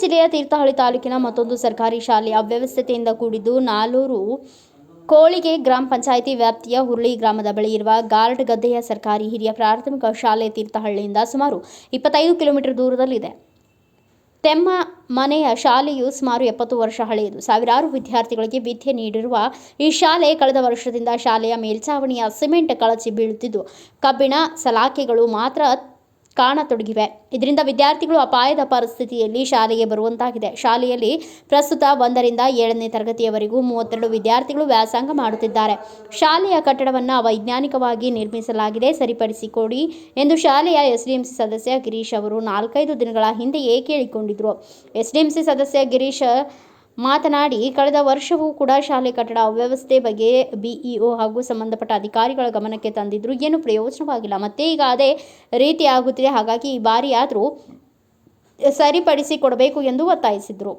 ಜಿಲ್ಲೆಯ ತೀರ್ಥಹಳ್ಳಿ ತಾಲೂಕಿನ ಮತ್ತೊಂದು ಸರ್ಕಾರಿ ಶಾಲೆ ಅವ್ಯವಸ್ಥೆಯಿಂದ ಕೂಡಿದ್ದು ನಾಲೂರು ಕೋಳಿಗೆ ಗ್ರಾಮ ಪಂಚಾಯಿತಿ ವ್ಯಾಪ್ತಿಯ ಹುರುಳಿ ಗ್ರಾಮದ ಬಳಿ ಇರುವ ಗಾರ್ಡ್ ಗದ್ದೆಯ ಸರ್ಕಾರಿ ಹಿರಿಯ ಪ್ರಾಥಮಿಕ ಶಾಲೆ ತೀರ್ಥಹಳ್ಳಿಯಿಂದ ಸುಮಾರು ಇಪ್ಪತ್ತೈದು ಕಿಲೋಮೀಟರ್ ದೂರದಲ್ಲಿದೆ. ತೆಮ್ಮ ಮನೆಯ ಶಾಲೆಯು ಸುಮಾರು ಎಪ್ಪತ್ತು ವರ್ಷ ಹಳೆಯದು. ಸಾವಿರಾರು ವಿದ್ಯಾರ್ಥಿಗಳಿಗೆ ವಿದ್ಯೆ ನೀಡಿರುವ ಈ ಶಾಲೆ ಕಳೆದ ವರ್ಷದಿಂದ ಶಾಲೆಯ ಮೇಲ್ಛಾವಣಿಯ ಸಿಮೆಂಟ್ ಕಳಚಿ ಬೀಳುತ್ತಿದ್ದು, ಕಬ್ಬಿಣ ಸಲಾಕೆಗಳು ಮಾತ್ರ ಕಾಣತೊಡಗಿವೆ. ಇದರಿಂದ ವಿದ್ಯಾರ್ಥಿಗಳು ಅಪಾಯದ ಪರಿಸ್ಥಿತಿಯಲ್ಲಿ ಶಾಲೆಗೆ ಬರುವಂತಾಗಿದೆ. ಶಾಲೆಯಲ್ಲಿ ಪ್ರಸ್ತುತ ಒಂದರಿಂದ ಏಳನೇ ತರಗತಿಯವರೆಗೂ ಮೂವತ್ತೆರಡು ವಿದ್ಯಾರ್ಥಿಗಳು ವ್ಯಾಸಂಗ ಮಾಡುತ್ತಿದ್ದಾರೆ. ಶಾಲೆಯ ಕಟ್ಟಡವನ್ನು ವೈಜ್ಞಾನಿಕವಾಗಿ ನಿರ್ಮಿಸಲಾಗಿದೆ. ಸರಿಪಡಿಸಿಕೊಡಿ ಎಂದು ಶಾಲೆಯ ಎಸ್ಡಿಎಂಸಿ ಸದಸ್ಯ ಗಿರೀಶ್ ಅವರು ನಾಲ್ಕೈದು ದಿನಗಳ ಹಿಂದೆಯೇ ಕೇಳಿಕೊಂಡಿದ್ರು ಎಸ್ಡಿಎಂಸಿ ಸದಸ್ಯ ಗಿರೀಶ್ ಮಾತನಾಡಿ, ಕಳೆದ ವರ್ಷವೂ ಕೂಡ ಶಾಲೆ ಕಟ್ಟಡ ಅವ್ಯವಸ್ಥೆ ಬಗ್ಗೆ ಬಿಇಒ ಹಾಗೂ ಸಂಬಂಧಪಟ್ಟ ಅಧಿಕಾರಿಗಳ ಗಮನಕ್ಕೆ ತಂದಿದ್ರು ಏನು ಪ್ರಯೋಜನವಾಗಿಲ್ಲ. ಮತ್ತೆ ಈಗ ಅದೇ ರೀತಿ ಆಗುತ್ತಿದೆ ಹಾಗಾಗಿ ಈ ಬಾರಿ ಆದರೂ ಕೊಡಬೇಕು ಎಂದು ಒತ್ತಾಯಿಸಿದರು.